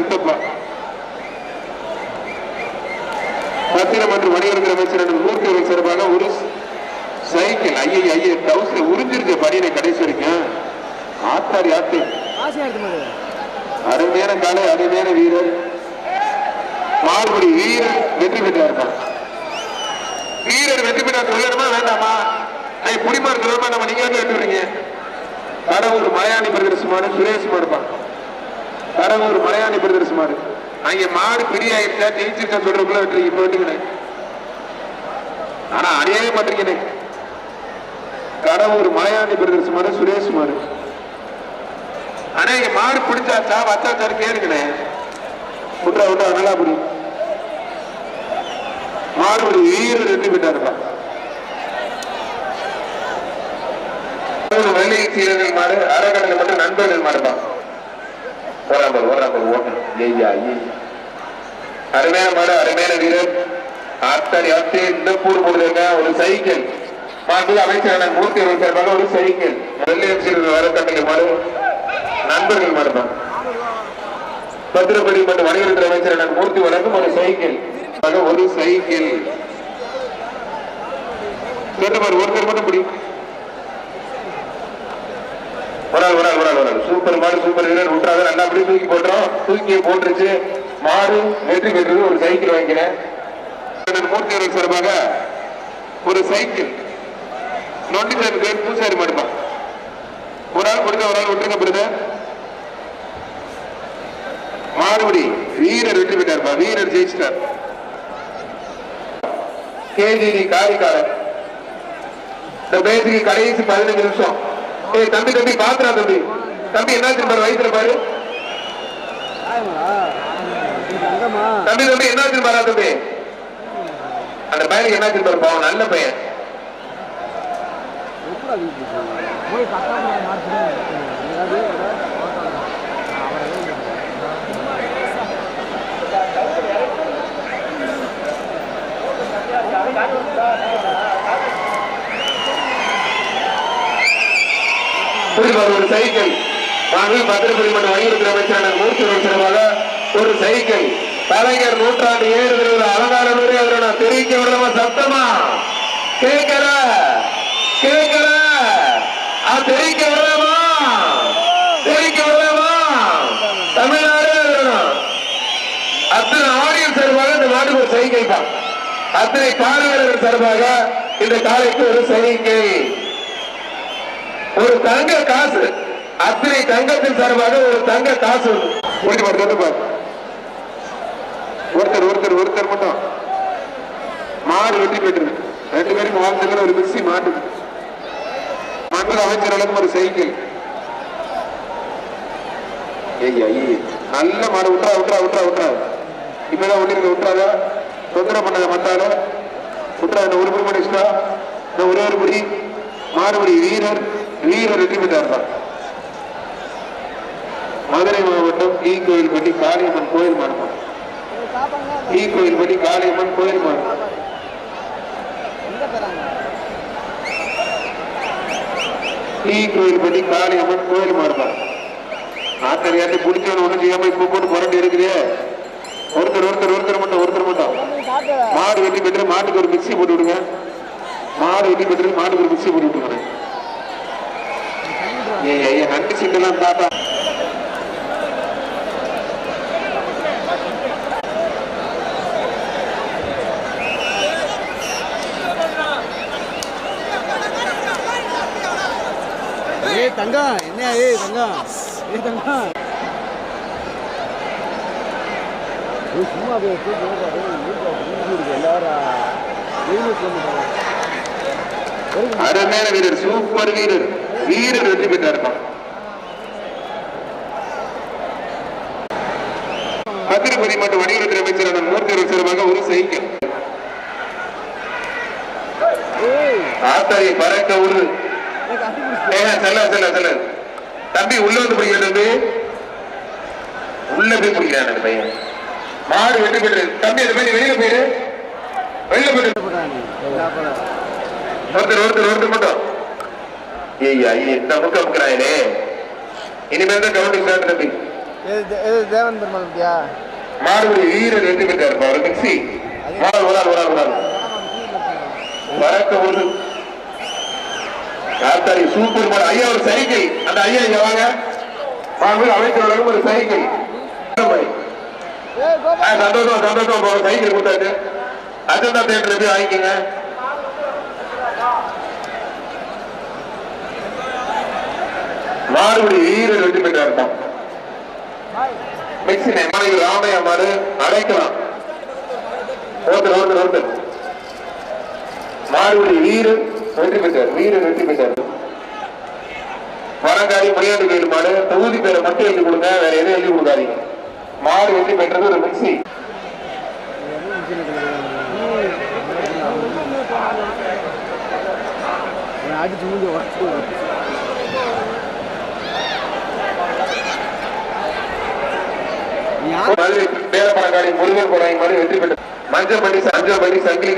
சித்தப்பா. பத்திரம் மற்றும் வணிகத்துறை அமைச்சர் மூர்த்தி அவர்கள் சார்பாக ஒரு சைக்கிள் ஐயை ஐயே டவுஸ்ல உறிஞ்சிருக்க படியினை கடைசி வரைக்கும். ஆத்தாடி ஆத்து. ஆசையா இருக்கு மாதிரி அருமையான காலை அருமையான வீரர். மாறுபடி வீரர் வெற்றி பெற்றார் வீரர் வெற்றி பெற்றார் சொல்லணுமா வேண்டாமா? ஐ புடிமார் சொல்லணுமா? நம்ம நீங்க வந்து எடுத்துறீங்க கடவுர் மலையாளி பிரதர்சமான சுரேஷ் மாடுப்பா கடவுர் மலையாளி பிரதர்சமாடு அங்க மாடு பிடியாயிருச்சா நீச்சிருக்க சொல்றதுக்குள்ள வெற்றி இப்ப வெட்டுக்கிறேன் ஆனா அடையவே மாட்டீங்கன்னு கடவுர் மலையாளி பிரதர்சமான சுரேஷ் மாடு ஆனா இங்க மாடு பிடிச்சாச்சா வச்சாச்சாரு கேளுங்களே விட்டா விட்டா நல்லா புடி. மாடு ஒரு வீர ரெண்டு விட்டா இருக்கா வெள்ளை சீரர்கள் மாடு அறக்கடலை மட்டும் நண்பர்கள் மாடுப்பா. ஓராம்பர் ஓராம்பர் ஓட்டம் ஐயா ஐயா அருமையான மாடு அருமையான வீரர். அத்தடி அத்து இந்த கூடு போடுதுங்க ஒரு சைக்கிள். மாண்பு அமைச்சரான மூர்த்தி அமைச்சர் ஒரு சைக்கிள். வெள்ளையம் வர தம்பிங்க மாடு நண்பர்கள் மாடுதான் பத்திரப்படி மற்றும் வணிகத்துறை அமைச்சர் நான் மூர்த்தி வழங்கும் ஒரு சைக்கிள். ஒரு சைக்கிள். ஒருத்தர் மட்டும் பிடி. ஒரு ஆள் ஒரு ஆள் ஒரு ஆள் ஒரு ஆள் சூப்பர் மாடு சூப்பர் வீரர் விட்டுறாத நல்லா அப்படி தூக்கி போட்டுறோம் தூக்கி போட்டுருச்சு. மாடு வெற்றி பெற்றது ஒரு சைக்கிள் வாங்கிக்கிறேன் மூர்த்தி அவர்கள் சார்பாக ஒரு சைக்கிள். நொண்டி சார் பேர் பூசாரி மாடுமா ஒரு ஆள் கொடுங்க ஒரு ஆள் விட்டுருங்க பிரதர் மாறுபடி வீரர் வெற்றி பெற்றார்ப்பா. வீரர் ஜெயிச்சிட்டார். கேஜிடி காரிக்காரர் இந்த பேசுக்கு கடைசி பதினஞ்சு நிமிஷம். ஏய் தம்பி தம்பி பாத்துறா தம்பி. தம்பி என்னாச்சு பாரு வயிற்றுல பாரு. தம்பி தம்பி என்னாச்சு பாரா தம்பி. அந்த பையனுக்கு என்னாச்சு பாரு பாவம் நல்ல பையன். Thank you. போய் ஒரு சைக்கிள். மாண்பு பத்திரப்பதி மற்றும் வணிகத்துறை அமைச்சரான மூர்த்தி அவர்கள் ஒரு சைக்கிள். கலைஞர் நூற்றாண்டு ஏழு திருவிழா அலங்கார நூறு அவரை நான் தெரிவிக்க விடலாமா சத்தமா? கேட்கல கேட்கல அது தெரிவிக்க விடலாமா தெரிவிக்க விடலாமா தமிழ்நாடு அத்தனை ஆடியன் சார்பாக இந்த நாடு ஒரு சைக்கிள் தான் அத்தனை பார்வையாளர்கள் சார்பாக இந்த காலைக்கு ஒரு சைக்கிள். ஒரு தங்க காசு. அத்தனை தங்கத்தின் சார்பாக ஒரு தங்க காசு ஒருத்தர் ஒருத்தர் ஒருத்தர் மட்டும். மாடு வெட்டி போயிட்டு ரெண்டு பேரும் வாழ்ந்துக்கிற ஒரு மிக்சி மாட்டு மண்டல அமைச்சர் அளவுக்கு ஒரு சைக்கிள். ஏய் நல்ல மாடு. விட்டுறா விட்டுறா விட்டுறா விட்டுறா இப்பதான் ஒண்ணு விட்டுறாத தொந்தரவு பண்ணாத மத்தால விட்டுறா என்ன ஒரு புடி முடிச்சுட்டா இந்த ஒரே ஒரு புடி. மாறுபடி வீரர். வீர வெற்றி மதுரை மாவட்டம் ஈ கோயில்பட்டி காளியம்மன் கோயில் மாடுமா. ஈ கோயில்பட்டி காளியம்மன் கோயில் மாடு. எங்க போறாங்க ஈ கோயில்பட்டி காளியம்மன் கோயில் மாடுமா. ஆத்தரியாட்டி பிடிச்சவன் ஒண்ணு செய்யாம இப்ப போட்டு புரண்டு இருக்குதே. ஒருத்தர் ஒருத்தர் ஒருத்தர் மட்டும் ஒருத்தர் மட்டும். மாடு வெட்டி பெற்று மாட்டுக்கு ஒரு மிக்சி போட்டு விடுங்க. மாடு வெட்டி பெற்று மாட்டுக்கு ஒரு மிக்சி போட்டு விட்டுருங்க ஏய் நண்டு சிண்டெல்லாம் தாத்தா ஏய் தங்கம் என்ன ஏய் தங்கம் ஏய் தங்கம் ஏய் சும்மா எல்லாரும். அருமையான வீரர் சூப்பர் வீரர் வீரர் வெற்றி பெற்றாருப்பா. பத்திரப்பதி மற்றும் வணிகத்துறை அமைச்சரான மூர்த்தி அவர்கள் ஒரு சைக்கிள் ஏய், ஆத்தாரி பறக்க விடு செல்ல செல்ல செல்ல. தம்பி உள்ள வந்து பிடிக்கிற உள்ள போய் பிடிக்கிறான் அந்த பையன். மாடு வெற்றி பெற்று தம்பி அந்த பையன் வெளியில போயிரு. வெளியில போயிரு. ஒருத்தர் ஒருத்தர் ஒருத்தர் மட்டும். ஐயே இந்த முக்க முக்கிறாயிலே இனிமேல் தான் கவுண்டிங் ஸ்டார்ட் தம்பி தேவன் பெருமாள் பத்தியா மாடுபடி வீரர் வெற்றி பெற்றார் அவர் மிக்சி மாடு ஒரு ஆள் ஒரு ஆள் ஒரு ஆள் வரக்க ஒரு ஆத்தாரி சூப்பர் மாடு. ஐயா ஒரு சைக்கிள். அந்த ஐயா இங்க வாங்க. வாங்க அமைச்சர் ஒரு சைக்கிள். சந்தோஷம் சந்தோஷம் சைக்கிள் கொடுத்தாச்சு. அஜந்தா தேட்டர் போய் வாங்கிக்கோங்க? மாறுபடி வீரர் வெற்றி பெற்றார் தான் மிக்சி மாடு ராமையா மாடு அடைக்கலாம் ஒருத்தர் ஒருத்தர் ஒருத்தர் மாடுபடி வீரர் வெற்றி பெற்றார் வீரர் வெற்றி பெற்றார் வரங்காரி முனியாண்டி கோயில் மாடு தொகுதி பேரை மட்டும் எழுதி கொடுங்க வேற எதுவும் எழுதி கொடுக்காதீங்க மாடு வெற்றி பெற்றது ஒரு மிக்சி அடிச்சு மூஞ்சி முருகன் குறை மாடு வெற்றி மஞ்சள் பண்ணி பண்ணி சங்கிலி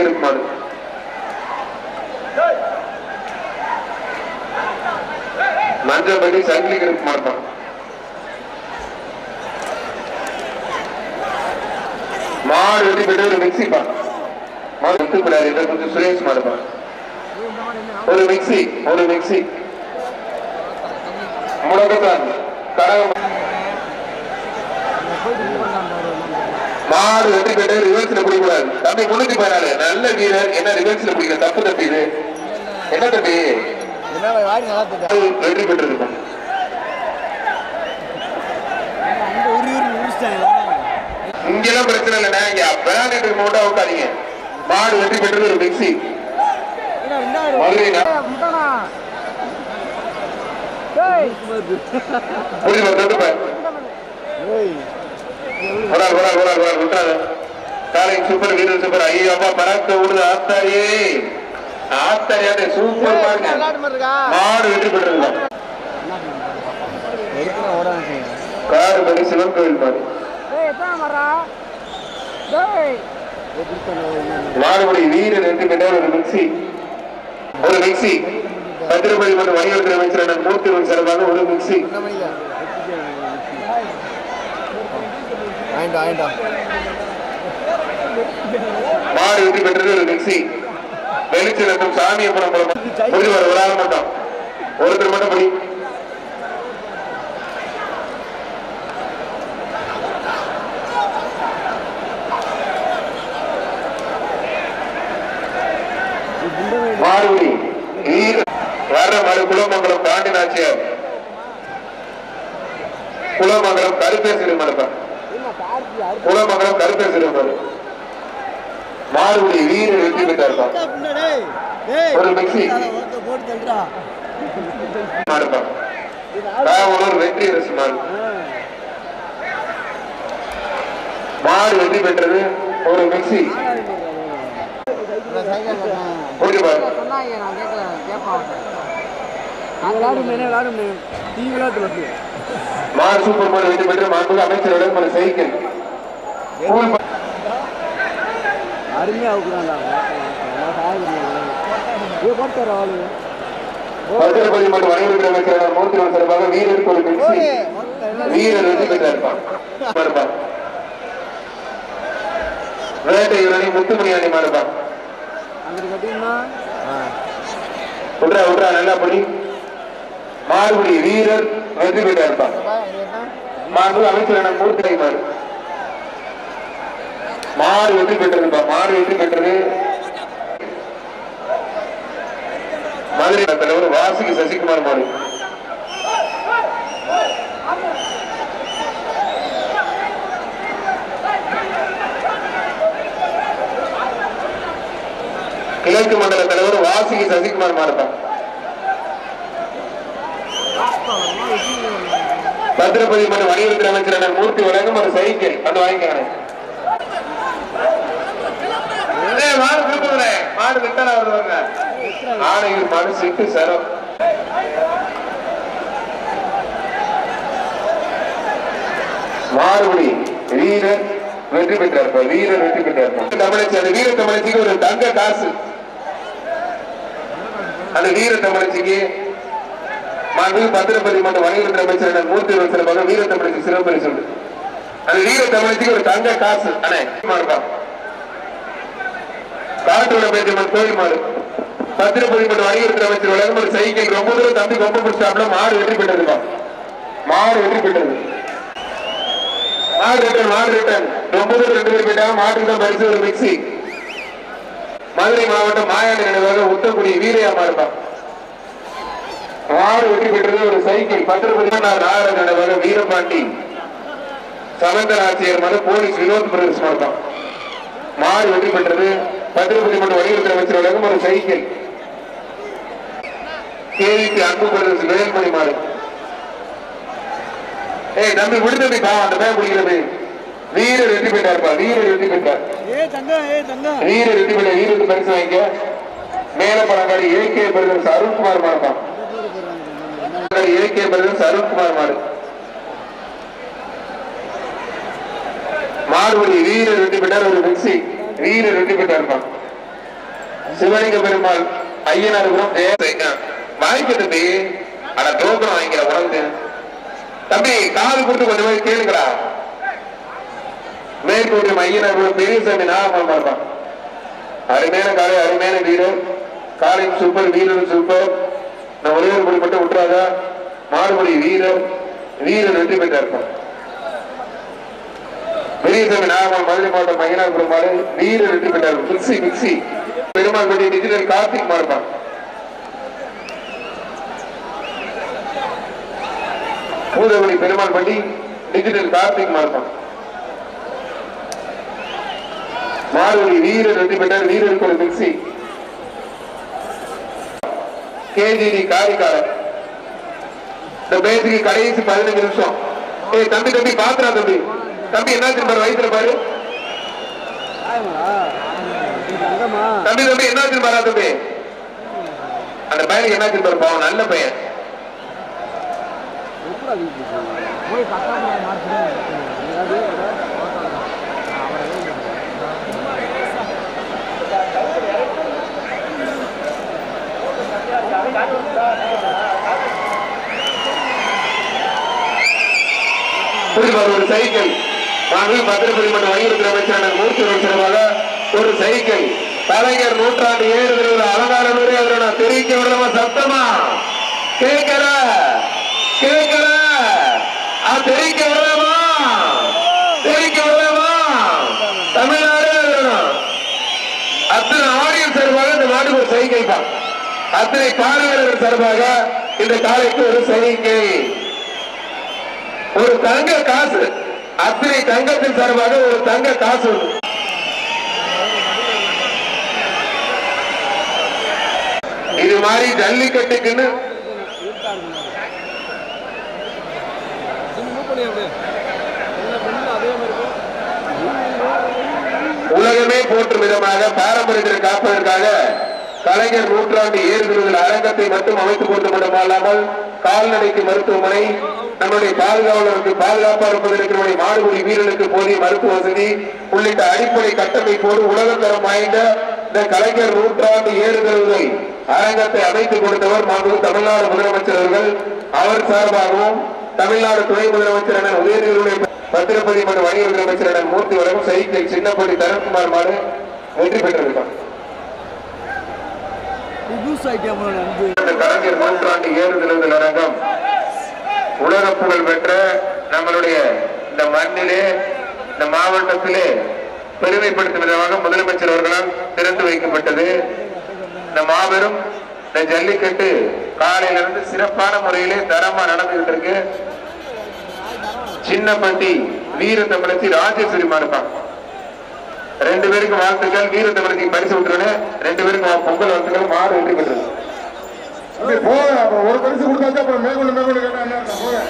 மஞ்சள் பண்ணி சங்கிலி தான். மாடு வெற்றி ஒரு மிக்சி பா மாடு வெற்றி இதை கொஞ்சம் சுரேஷ் மாடு ஒரு மிக்சி ஒரு மிக்சி முடக்கத்தான் கடகம் மாடு வெட்டி பெற்று ரிவர்ஸ்ல பிடிக்கூடாது தம்பி முன்னூத்தி பதினாலு நல்ல. வீரர். என்ன ரிவர்ஸ்ல பிடிக்கல தப்பு தம்பி இது. என்ன தம்பி? வெற்றி பெற்றிருக்கும் இங்கெல்லாம் பிரச்சனை இல்லைண்ணா. இங்க பேனட் மவுண்டா உட்காதீங்க மாடு வெற்றி பெற்றது ஒரு மிக்சி புரியுது? ஒரு ஆள் ஒரு ஆள் ஒரு ஆள் ஒரு ஆள் விட்டுறாத காலை சூப்பர் வீரர் சூப்பர் ஐயோ அப்பா பறக்க விடுது ஆத்தாரியே. ஆத்தாரியாட்டே சூப்பர் பாருங்க. மாடு வெற்றி ஓட காரு படி சிவன் கோயில் மாடு. மாடுபடி வீரர் வெற்றி பெற்ற ஒரு மிக்சி ஒரு மிக்சி பத்திரப்பதி மற்றும் வணிகத்துறை அமைச்சர் மூர்த்திவன் சிறப்பாக ஒரு மிக்சி வாங்கிட்டோம் வாங்கிட்டோம் மாடு வெற்றி பெற்றது ஒரு மிக்சி. வெளிச்சலத்தும் சாமியபுரம் புரிவார் ஒரு ஆள் மட்டும். ஒருத்தர் மட்டும் படி. மாறுபடி வீர வர்ற மாடு குலமங்கலம் பாண்டி நாச்சியார் குலமங்கலம் கருப்பேசிறு மடப்பன் குலமங்கலம் கருப்பேசிறு மடு மாறுபடி வீரர் வெற்றி பெற்றார் ஒரு மிக்சி வெற்றி அரசு மாடு வெற்றி பெற்றது ஒரு மிக்சி நான் கேட்கல கேட்பான் நாங்கள் மாடு சூப்பர் மாடு வெற்றி பெற்று மாண்புக்கு அமைச்சர் விளம்பர சைக்கிள் கூல் ப- அருமையாக அவுக்குறாண்டா இது போட்டு ஆளு பத்திரப்பதி மற்றும் வணிகத்துறை அமைச்சர் மூர்த்திவன் சிறப்பாக வீரருக்கு ஒரு மிக்சி வீரர் வெற்றி நல்லா படி. மாறுபடி வீரர் வெற்றி பெற்றார்ப்பா மாண்பு அமைச்சரான மூர்த்தி மாறு மாறு வெற்றி பெற்றதுப்பா மாறு வெற்றி பெற்றது. மதுரை தலைவர் வாசுகி சசிகுமார் மாறு. கிழக்கு மண்டல தலைவர் வாசுகி சசிகுமார் மாடுதான் பத்திரப்பதி மற்றும் வணிகத்துறை அமைச்சரான மூர்த்தி வழங்கும் ஒரு சைக்கிள் வந்து வாங்கிக்கிறேன் மாடு கொடுக்குறேன் மாடு விட்டல வருவாங்க ஆணையூர் மாடு சிட்டு சரம். மாறுபடி வீரர் வெற்றி பெற்றார். வீரர் வெற்றி பெற்றார். தமிழச்சி அந்த வீர தமிழச்சிக்கு ஒரு தங்க காசு. அந்த வீர தமிழச்சிக்கு மாண்பு பத்திரப்பதி மற்றும் வணிகத்துறை அமைச்சரிடம் மூர்த்தி சிறப்பாக வீரத்தமிழுக்கு சிறப்பு பரிசு உண்டு அது வீரத்தமிழத்துக்கு ஒரு தங்க காசு அண்ணே மாடுப்பா காட்டோட கோயில் மாடு பத்திரப்பதி மற்றும் வணிகத்துறை அமைச்சர் உலகம் ஒரு சைக்கிள் ரொம்ப தூரம் தம்பி கொம்ப பிடிச்சாப்ல மாடு வெற்றி பெற்றதுப்பா மாடு வெற்றி பெற்றது மாடு ரிட்டன் மாடு ரிட்டன் ரொம்ப தூரம் ரெண்டு பேர் போயிட்டாங்க மாட்டுக்கு தான் பரிசு ஒரு மிக்சி மதுரை மாவட்டம் மாயாண்டி நினைவாக உத்தக்குடி வீரையா மாறுப்பான் மாடு வெற்றி பெற்றது ஒரு சைக்கிள். பத்திரப்பதி நாகராஜ நினைவாக வீரபாண்டி சமந்தர் ஆட்சியர் மது போலீஸ் வினோத் பிரதேஷ் மாவட்டம். மாடு வெற்றி பெற்றது. பத்திரப்பதி மற்றும் வணிகத்துறை அமைச்சர் வழங்கும் ஒரு சைக்கிள். கேவிக்கு அன்பு பிரதேச வேல்மணி மாடு ஏய் தம்பி விடுதலை பா அந்த பையன் பிடிக்கிறது. வீரர் வெற்றி பெற்றார்ப்பா வீரர் வெற்றி பெற்றார். வீரர் வெற்றி பெற்ற வீரருக்கு பரிசு வாங்கிக்க. மேல பழங்காடி ஏகே பிரதர்ஸ் அருண்குமார் மாடுப்பா இலக்கிய பிரதன் அருண்குமார் மாடு. மாடுபடி வீர ரெண்டு பெற்றார் ஒரு மிக்சி வீர ரெண்டு பெற்றார் சிவலிங்க பெருமாள் ஐயனாருபுரம் வாங்கிக்க தம்பி. ஆனா தோக்கம் வாங்கிக்கிற உடம்பு தம்பி காது கொடுத்து கொஞ்சம் போய் கேளுங்கடா. மேற்கூட்டிய ஐயனாருபுரம் பெரியசாமி நாகம்மா இருப்பான் அருமையான காலை அருமையான வீரர். காலையும் சூப்பர் வீரரும் சூப்பர் நான் ஒரே ஒரு படி மட்டும் விட்டுறாத. வீர வீரர் வீரர் வெற்றி பெற்றார் பெரியசாமி நாகம் மதுரை மாவட்டம் மயிலாடுதுறை மாடு வீரர் வெற்றி பெற்றார். மிக்சி மிக்சி பெருமாள் படி டிஜிட்டல் கார்த்திக் மாறுப்பான் பூதகுடி பெருமாள் பட்டி டிஜிட்டல் கார்த்திக் மாறுப்பான் மாறுபடி வீர வெற்றி பெற்றார். வீரருக்கு ஒரு மிக்சி கேஜிடி காரிக்காரன் இந்த பேசுக்கு கடைசி பதினஞ்சு நிமிஷம். ஏ தம்பி தம்பி பாத்துறா தம்பி. தம்பி என்ன பாரு வயசுல பாரு. தம்பி தம்பி என்ன பாரா தம்பி. அந்த பையனுக்கு என்ன பாரு பாவம் நல்ல பையன். போய் கட்டாம ஒரு சைக்கிள். நாங்கள் பத்திரப்பதி மன்ற வணிகத்துறை அமைச்சரான மூர்த்தி அவர்கள் சிறப்பாக ஒரு சைக்கிள். கலைஞர் நூற்றாண்டு ஏழு திருவிழா அலங்கார நூறு அதில் நான் தெரிவிக்க விடலாமா சத்தமா? கேட்கல? கேட்கல? அது தெரிவிக்க விடலாமா தெரிவிக்க விடலாமா தமிழ்நாடு அத்தனை ஆடியன்ஸ் சார்பாக இந்த நாட்டுக்கு ஒரு சைக்கிள் தான் அத்தனை பார்வையாளர்கள் சார்பாக இந்த காலைக்கு ஒரு சைகை ஒரு தங்க காசு அத்தனை தங்கத்தின் சார்பாக ஒரு தங்க காசு. இது மாதிரி ஜல்லிக்கட்டுக்குன்னு உலகமே போற்றும் விதமாக பாரம்பரியத்தை காப்பதற்காக கலைஞர் நூற்றாண்டு ஏறுதல் அரங்கத்தை மட்டும் அமைத்துக் கொண்டு மட்டுமல்லாமல் கால்நடைக்கு மருத்துவமனை நம்முடைய பாதுகாவலருக்கு பாதுகாப்பாக இருப்பதற்கு நம்முடைய வீரர்களுக்கு போதிய மருத்துவ வசதி உள்ளிட்ட அடிப்படை கட்டமைப்போடு உலகத்தரம் வாய்ந்த இந்த கலைஞர் நூற்றாண்டு ஏறுதல்களை அரங்கத்தை அமைத்துக் கொடுத்தவர் மாண்பு தமிழ்நாடு முதலமைச்சர் அவர்கள். அவர் சார்பாகவும் தமிழ்நாடு துணை முதலமைச்சரான உதயநிதியுடைய பத்திரப்பதி மற்றும் வணிகத்துறை அமைச்சரான மூர்த்தி வழங்கும் சைக்கிள் சின்னப்படி தரக்குமார் மாடு வெற்றி பெற்றிருக்கான் இது லூஸ் ஆகிட்டே வந்து இந்த கலைஞர் நூற்றாண்டு அரங்கம் உலக புகழ் பெற்ற நம்மளுடைய இந்த மண்ணிலே இந்த மாவட்டத்திலே பெருமைப்படுத்தும் விதமாக முதலமைச்சர் அவர்களால் திறந்து வைக்கப்பட்டது. இந்த மாபெரும் இந்த ஜல்லிக்கட்டு காலையிலிருந்து சிறப்பான முறையிலே தரமா நடந்துகிட்டு இருக்கு சின்னப்பட்டி வீர தமிழச்சி ராஜேஸ்வரி மாடுப்பான் ரெண்டு பேருக்கு வாழ்த்துக்கள் வீர தமிழச்சிக்கு பரிசு விட்டுருவேன் ரெண்டு பேருக்கு பொங்கல் வாழ்த்துக்கள் மாடு வெற்றி பெற்றது. போங்க அப்புறம் ஒரு பரிசு கொடுத்தாச்சு அப்புறம் மேற்கொண்டு மேற்கொண்டு கேட்டா என்ன? போங்க.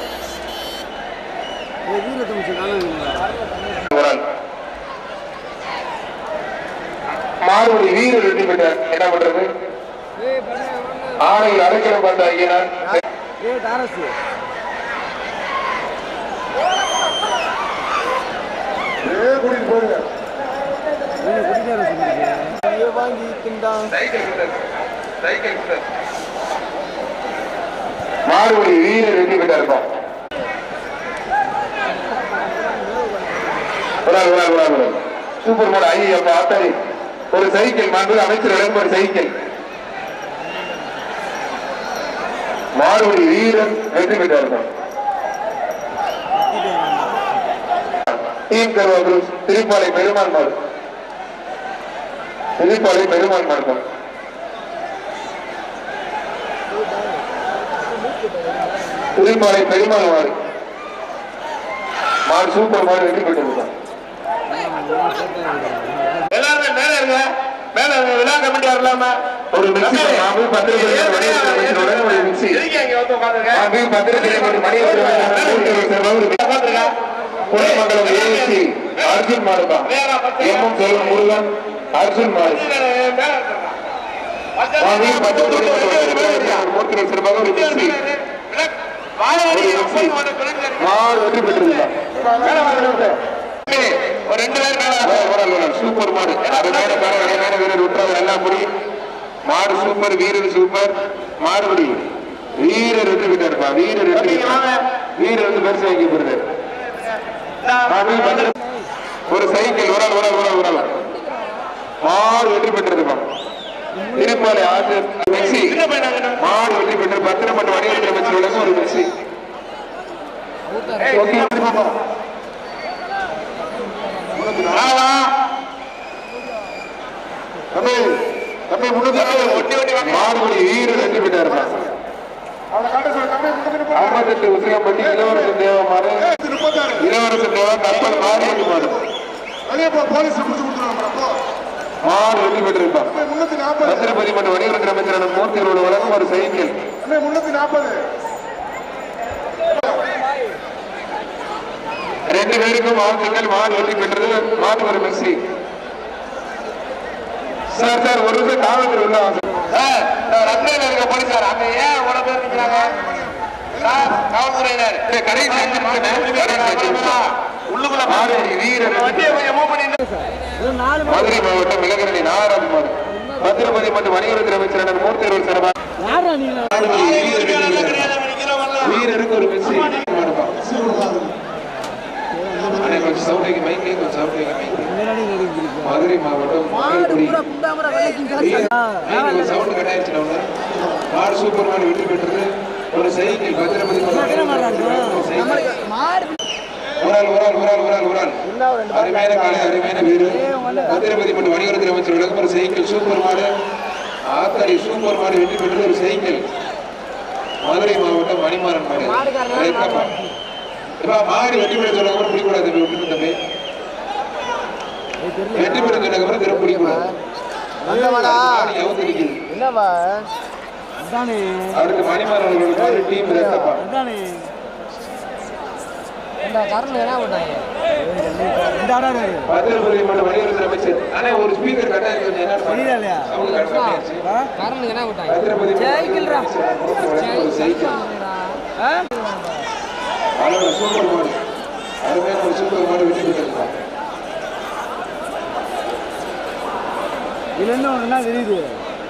மாறுபடி வீரர் வெற்றி பெற்றார் என்ன பண்றது? ஆணையில் அடைக்கலம் பார்த்த ஐயனார். ஏ டாரஸ். ஏ கூட்டிட்டு குடிக்கார சொல்லிருக்கீங்க வாங்கி திண்டான் மாறுபடி வீரர் சூப்பர் மோட ஐயா ஆத்தாரி ஒரு சைக்கிள் மாண்பு அமைச்சர் வழங்கும் ஒரு சைக்கிள். மாறுபடி வீரன் வெற்றி பெற்றார்கள் டீம் திருப்பாலை பெருமாள் மாடு திருப்பாலை பெருமாள் மாடு திருப்பாலை பெருமாள் மாடு சூப்பர் மாடு வெற்றி பெற்றிருக்கோம் எல்லாருமே மேல இருங்க. மேல இருங்க. விழா கமிட்டி வரலாமா ஒரு மிக்சி மாவு பத்திரிகை மிக்சி மாவு பத்திரிகை மணி குடிமங்கலம் ஏசி அர்ஜுன் மாடுப்பா எம் எம் செல்வம் முருகன். அர்ஜுன் மாடு மாவு பத்திரிகை மூர்த்தி சிறப்பாக ஒரு மிக்சி மாடு வெற்றி பெற்றிருக்கான் ஒரு ரெண்டு பேர் சூப்பர் மாடு. மேல மேல மேல வீரர் விட்டுறது எல்லாம் முடி மாடு சூப்பர் வீரர் சூப்பர். மாடுபடி வீரர் வெற்றி பெற்றாருப்பா. வீரர் வெற்றி. வீரர் வந்து பெருசு வாங்கி போடுறாரு ஒரு சைக்கிள் உரல் உரல் உரல் உரல். மாடு வெற்றி பெற்றிருப்பா திருப்பாலை ஆசை மிக்சி மாடு வெற்றி பெற்று மற்றும் வணிகத்தில் வச்சு விளக்கும் ஒரு மிக்சி. தம்பி, தம்பி, முன்னூத்தி மாடுபடி வீரர் வெற்றி முப்பது ஐம்பத்தெட்டு உசிலம்பட்டி இளவரசன் தேவமாறு. இளவரசன் தேவா கப்பல் வெளியே போ போலீஸ் முடிச்சு கொடுத்துருவாங்க மாடு வெற்றி பெற்றிருப்பா தம்பி முன்னூத்தி நாற்பது பத்திரபதி மற்றும் வணிகத்துறை அமைச்சரான மூர்த்தி அவரோட வழங்கும் ஒரு சைக்கிள் முன்னூத்தி நாற்பது ரெண்டு பேருக்கும் வாழ்த்துக்கள். மாடு வெற்றி பெற்றது. மாடு ஒரு மெஸ்ஸி சார் சார் ஒரு நிமிஷம் காவல்துறை உள்ள சார் சார் ரத்னையில இருக்க அங்க ஏன் இவ்வளவு பேர் நிக்கிறாங்க? சார் காவல்துறையினர். கடைசி உள்ளுக்குள்ள மாடு வீரர் வண்டியை கொஞ்சம் மூவ் மதுரை மாவட்டம் இளங்கரணி நாகராஜ் மாடு பத்திரபதி மற்றும் வணிகத்துறை வீரருக்கு ஒரு கொஞ்சம் கொஞ்சம். மதுரை மாவட்டம். மாடு சூப்பர் மாடு வெற்றி பெற்றது. ஒரு சைக்கிள் பத்திரபதி ஒரு சைக்கிள். ஒரு ஆள், ஒரு ஆள், ஒரு ஆள், ஒரு ஆள், ஒரு ஆள். அருமையான காலை அருமையான வீடு பத்திரபதி மற்றும் வணிகத்துறை அமைச்சர் விளக்கம் ஒரு சைக்கிள் சூப்பர் மாடு. ஆத்தாடி சூப்பர் மாடு வெற்றி பெற்றது ஒரு சைக்கிள் மதுரை மாவட்டம் மணிமாறன் மாடு. இப்ப மாடு வெற்றி பெற்ற சொன்ன அப்புறம் பிடிக்கூடாது தம்பி விட்டுட்டு தம்பி. வெற்றி பெற்ற சொன்ன அப்புறம் திரும்ப பிடிக்கூடாது. என்னவா? அடுத்து மணிமாறன் டீம் ரெட்டப்பா இந்த கரண்ட் என்ன பண்ணாங்க ஒரு. ஒரு ஒரு இதுல என்ன தெரியுது?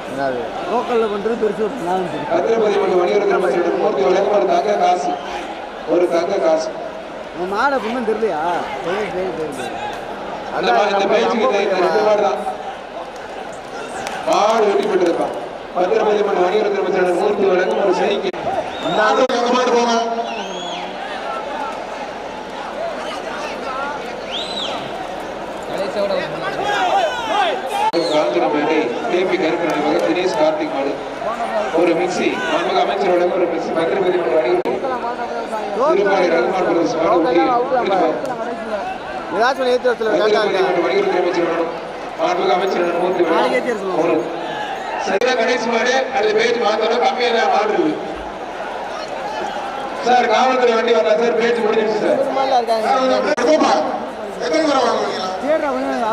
என்னது? லோக்கல்ல பண்றது பெருசு ஒரு தெரியும் பத்திரபதி மற்றும் வணிகத்துறை அமைச்சர் மூர்த்தி வழக்கம் ஒரு தங்க காசு. ஒரு தங்க காசு. உன் மாடை பொண்ணும் தெரியலையா? தெரியும் தெரியும் தெரியும் அந்த மாதிரி இந்த பேச்சுக்கு ரெண்டு மாடு தான் மாடு வெட்டி பெற்றிருக்கான் பத்திரபதி மூர்த்தி வழக்கம் ஒரு மாடு அந்த மாடு போங்க. கேபி தினேஷ் கார்த்திக் மாடு. ஒரு மிக்சி மாண்புக அமைச்சர் வழங்கும் ஒரு மிக்சி பத்திரபதி மற்றும் வணிகத்துறை திருப்பாலை ரகுமான் பிரதேச மாடு ஊட்டி பிடிப்பார். ஏதாச்சும் ஏற்றி வச்சல பத்திரபதி மற்றும் வணிகத்துறை அமைச்சர் வழங்கும் மாண்புக அமைச்சர் நாளைக்கு ஏற்றி சரியா கணேஷ் மாடு அது சார் காவல்துறை வண்டி வரல சார் பேச்சு முடிஞ்சிருச்சு சார். எத்தனை வாங்குவீங்களா